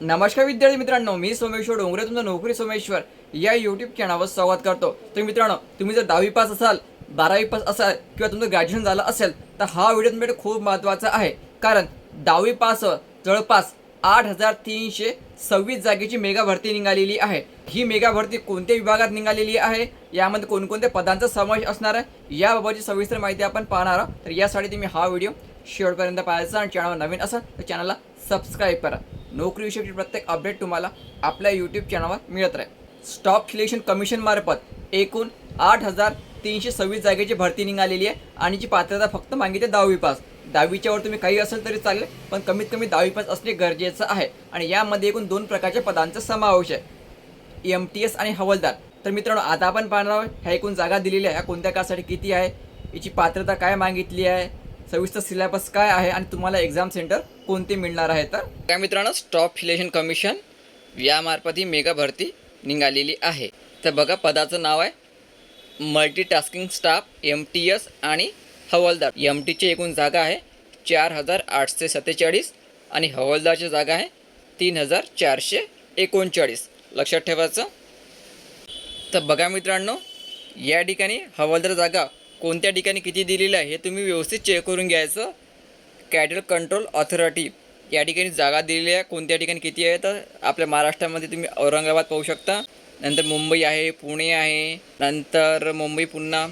नमस्कार विद्यार्थी मित्रांनो मी सोमेश्वर डोंगरे तुमचं नोकरी सोमेश्वर या युट्यूब चॅनलवर स्वागत करतो. तर मित्रांनो तुम्ही जर दहावी पास असाल बारावी पास असाल किंवा तुमचं ग्रॅज्युएशन झालं असेल तर हा व्हिडिओ तुमच्याकडे खूप महत्त्वाचा आहे. कारण दहावी पास जवळपास आठ हजार तीनशे सव्वीस जागेची मेगा भरती निघालेली आहे. ही मेगा भरती कोणत्या विभागात निघालेली आहे? यामध्ये कोणकोणत्या पदांचा समावेश असणार आहे? याबाबतची सविस्तर माहिती आपण पाहणार आहोत. तर यासाठी तुम्ही हा व्हिडिओ शेवटपर्यंत पाहायचा आणि चॅनलवर नवीन असाल तर चॅनलला सबस्क्राईब करा. नोकरीविषयी प्रत्येक अपडेट तुम्हाला आपल्या यूट्यूब चॅनलवर मिळत राहील. स्टॉप सिलेक्शन कमिशनमार्फत एकूण आठ हजार तीनशे सव्वीस जागेची भरती निघालेली आहे आणि जी पात्रता फक्त मागितली दहावी पास. दहावीच्या वर तुम्ही काही असेल तरी चालेल पण कमीत कमी दहावी पास असणे गरजेचं आहे आणि यामध्ये एकूण दोन प्रकारच्या पदांचा समावेश आहे. एम टी एस आणि हवालदार. तर मित्रांनो आता आपण पाहणार आहोत ह्या एकूण जागा दिलेल्या आहे ह्या कोणत्या कासाठी किती आहे? याची पात्रता काय मागितली आहे? सविस्तर सिलेबस काय आहे आणि तुम्हाला एक्झाम सेंटर कोणते मिळणार आहे तर? त्या मित्रांनो स्टॉप सिलेक्शन कमिशन यामार्फत ही मेगा भरती निघालेली आहे. तर बघा पदाचं नाव आहे multitasking staff M T S आणि हवालदार. एम टीची एकूण जागा आहे चार हजार आठशे सत्तेचाळीस आणि हवालदारची जागा आहे तीन हजार चारशे एकोणचाळीस. लक्षात ठेवायचं? तर बघा मित्रांनो या ठिकाणी हवालदार जागा कोणत्या ठिकाणी किती दिलेलं आहे हे तुम्ही व्यवस्थित चेक करून घ्यायचं. कॅडल कंट्रोल ऑथॉरिटी या ठिकाणी जागा दिलेली आहे. कोणत्या ठिकाणी किती आहे तर आपल्या महाराष्ट्रामध्ये तुम्ही औरंगाबाद पाहू शकता. नंतर मुंबई आहे पुणे आहे नंतर मुंबई पुन्हा.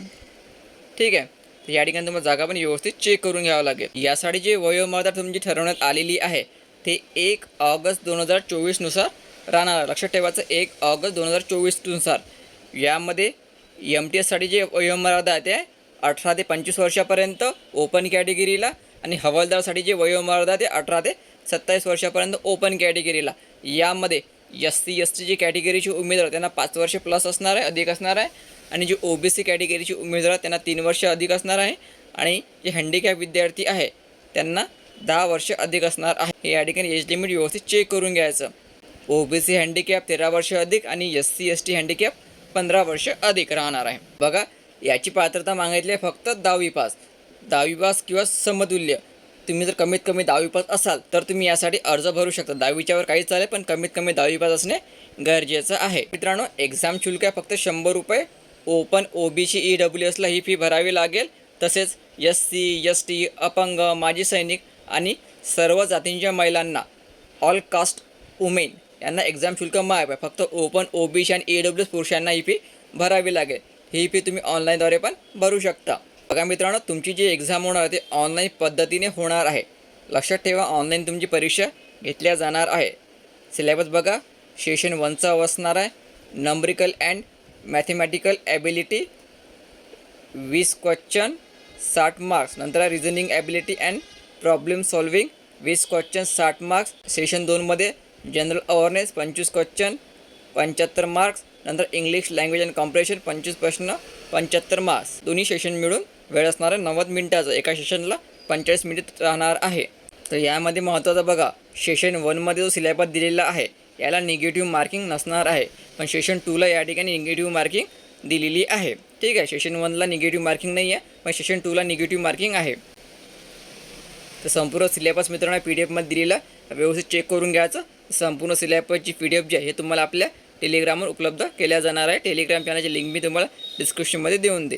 ठीक आहे. तर या ठिकाणी तुम्हाला जागा पण व्यवस्थित चेक करून घ्यावं लागेल. यासाठी जे वयोमर्यादा तुमची ठरवण्यात आलेली आहे ते एक ऑगस्ट दोन हजार चोवीसनुसार राहणार. लक्षात ठेवायचं एक ऑगस्ट दोन हजार चोवीसनुसार यामध्ये एम टी एससाठी जे वयोमर्यादा आहे ते अठरा ते पंचवीस वर्षापर्यंत ओपन कॅटेगरीला आणि हवालदारसाठी जे वयोमर्यादा आहे ते अठरा ते सत्तावीस वर्षापर्यंत ओपन कॅटेगरीला यामध्ये S C S T G कॅटेगरीची उमेदवार त्यांना पाच वर्ष प्लस असणार आहे अधिक असणार आहे. आणि जे ओ बी सी कॅटेगरीची उमेदवार त्यांना तीन वर्ष अधिक असणार आहे. आणि जे हँडिकॅप विद्यार्थी आहे त्यांना दहा वर्ष अधिक असणार आहे. हे या ठिकाणी एज लिमिट व्यवस्थित चेक करून घ्यायचं. ओ बी सी हँडिकॅप तेरा वर्ष अधिक आणि S C S T handicap पंधरा वर्ष अधिक राहणार आहे. बघा याची पात्रता मागितली आहे फक्त दहावी पास. दहावी पास किंवा समतुल्य. तुम्ही जर कमीत कमी दहावी पास असाल तर तुम्ही यासाठी अर्ज भरू शकता. दहावीच्यावर काहीच चालेल पण कमीत कमी दहावी पास असणे गरजेचं आहे. मित्रांनो एक्झाम शुल्क आहे फक्त शंभर रुपये. Open O B C E W एसला ही फी भरावी लागेल. तसेच एस सी एस टी अपंग माजी सैनिक आणि सर्व जातींच्या महिलांना ऑल कास्ट वुमेन यांना एक्झाम शुल्क माफ आहे. फक्त ओपन ओ बी सी आणि ई डब्ल्यू एस पुरुषांना ही फी भरावी लागेल. ही फी तुम्ही ऑनलाईनद्वारे पण भरू शकता. बघा मित्रांनो तुमची जी एक्झाम होणार आहे ते ऑनलाईन पद्धतीने होणार आहे. लक्षात ठेवा ऑनलाईन तुमची परीक्षा घेतल्या जाणार आहे. सिलेबस बघा सेशन वनचा असणार आहे. नंबरिकल अँड मॅथमॅटिकल ॲबिलिटी वीस क्वेश्चन साठ मार्क्स नंतर reasoning ability and problem solving वीस क्वेश्चन साठ मार्क्स सेशन दोनमध्ये जनरल अवेअरनेस पंचवीस क्वेश्चन पंच्याहत्तर मार्क्स नंतर इंग्लिश लँग्वेज अँड कॉम्प्रेशन पंचवीस प्रश्न पंच्याहत्तर मार्क्स. दोन्ही सेशन मिळून वेळ असणार आहे नव्वद मिनिटाचं. एका सेशनला पंचेचाळीस मिनिट राहणार आहे. तर यामध्ये महत्त्वाचं बघा सेशन वनमध्ये जो सिलेबस दिलेला आहे याला निगेटिव्ह मार्किंग नसणार आहे. पण सेशन टूला या ठिकाणी निगेटिव्ह मार्किंग दिलेली आहे. ठीक आहे सेशन वनला निगेटिव्ह मार्किंग नाही आहे पण सेशन टूला निगेटिव्ह मार्किंग आहे. तर संपूर्ण सिलेबस मित्रांनो पी डी एफमध्ये दिलेला व्यवस्थित चेक करून घ्यायचं. संपूर्ण सिलेबसची पी डी एफ जी आहे हे तुम्हाला आपल्या टेलिग्रामवर उपलब्ध केल्या जाणार आहे. टेलिग्राम चॅनलची लिंक मी तुम्हाला डिस्क्रिप्शनमध्ये देऊन दे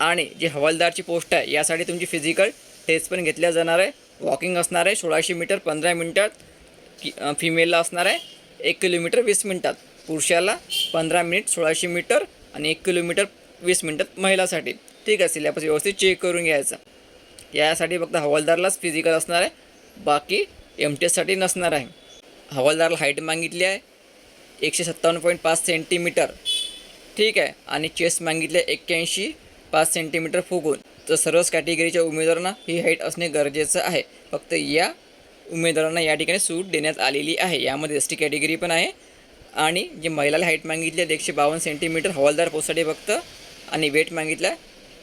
आणि जी हवालदारची पोस्ट आहे यासाठी तुमची फिजिकल टेस्ट पण घेतल्या जाणार आहे. वॉकिंग असणार आहे सोळाशे मीटर पंधरा मिनटात. कि फिमेलला असणार आहे एक किलोमीटर वीस मिनटात. पुरुषाला पंधरा मिनिट सोळाशे मीटर आणि एक किलोमीटर वीस मिनटात महिलासाठी. ठीक आहे सिलेबस व्यवस्थित चेक करून घ्यायचा. यासाठी फक्त हवालदारलाच फिजिकल असणार आहे. बाकी एम टी एससाठी नसणार आहे. हवालदारला हाईट मागितली आहे. एकशे सत्तावन्न पॉईंट पाच सेंटीमीटर. ठीक आहे? आणि चेस्ट मागितले एक्क्याऐंशी पाच सेंटीमीटर फुगून. तर सर्वच कॅटेगरीच्या उमेदवारांना ही हाईट असणे गरजेचं आहे. फक्त या उमेदवारांना या ठिकाणी सूट देण्यात आलेली आहे. यामध्ये एस टी कॅटेगरी पण आहे. आणि जे महिलाला हाईट मागितली आहे एकशे बावन्न सेंटीमीटर हवालदार पोस्टसाठी फक्त. आणि वेट मागितला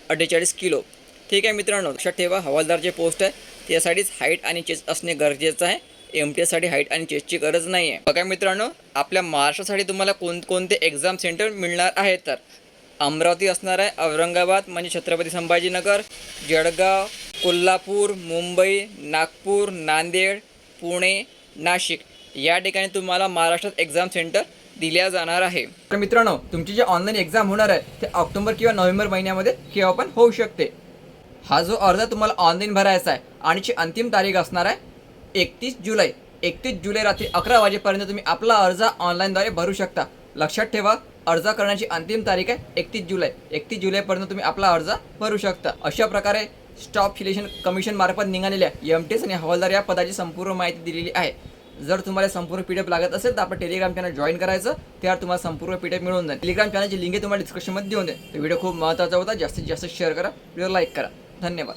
अठ्ठेचाळीस किलो. ठीक आहे मित्रांनो? लक्षात ठेवा हवालदार जे पोस्ट आहे त्यासाठीच हाईट आणि चेस्ट असणे गरजेचं आहे. एम टी एससाठी हाईट आणि चेस्टची गरज नाही आहे बघा मित्रांनो आपल्या महाराष्ट्रासाठी तुम्हाला कोणकोणते एक्झाम सेंटर मिळणार आहे तर अमरावती असणार आहे औरंगाबाद म्हणजे छत्रपती संभाजीनगर जळगाव कोल्हापूर मुंबई नागपूर नांदेड पुणे नाशिक. या ठिकाणी तुम्हाला महाराष्ट्रात एक्झाम सेंटर दिल्या जाणार आहे. तर मित्रांनो तुमची जी ऑनलाईन एक्झाम होणार आहे ते ऑक्टोबर किंवा नोव्हेंबर महिन्यामध्ये केव्हा पण होऊ शकते. हा जो अर्ज तुम्हाला ऑनलाईन भरायचा आहे आणि ची अंतिम तारीख असणार आहे एकतीस जुलै एकतीस जुलै रात्री अकरा वाजेपर्यंत तुम्ही आपला अर्ज ऑनलाईनद्वारे भरू शकता. लक्षात ठेवा अर्ज करण्याची अंतिम तारीख आहे एकतीस जुलै. एकतीस जुलैपर्यंत तुम्ही आपला अर्ज भरू शकता. अशा प्रकारे स्टॉप सिलेक्शन कमिशन मार्फत निघालेल्या एम टी एस आणि हवालदार या पदाची संपूर्ण माहिती दिलेली आहे. जर तुम्हाला संपूर्ण पी डी एफ लागत असेल तर आपलं टेलिग्राम चॅनल जॉईन करायचं. त्यावर तुम्हाला संपूर्ण पी डी एफ मिळून जाईल. टेलिग्राम चॅनलची लिंक तुम्हाला डिस्क्रिप्शनमध्ये देऊन दे व्हिडिओ खूप महत्त्वाचा होता. जास्तीत जास्त शेअर करा. व्हिडिओ लाईक करा. धन्यवाद.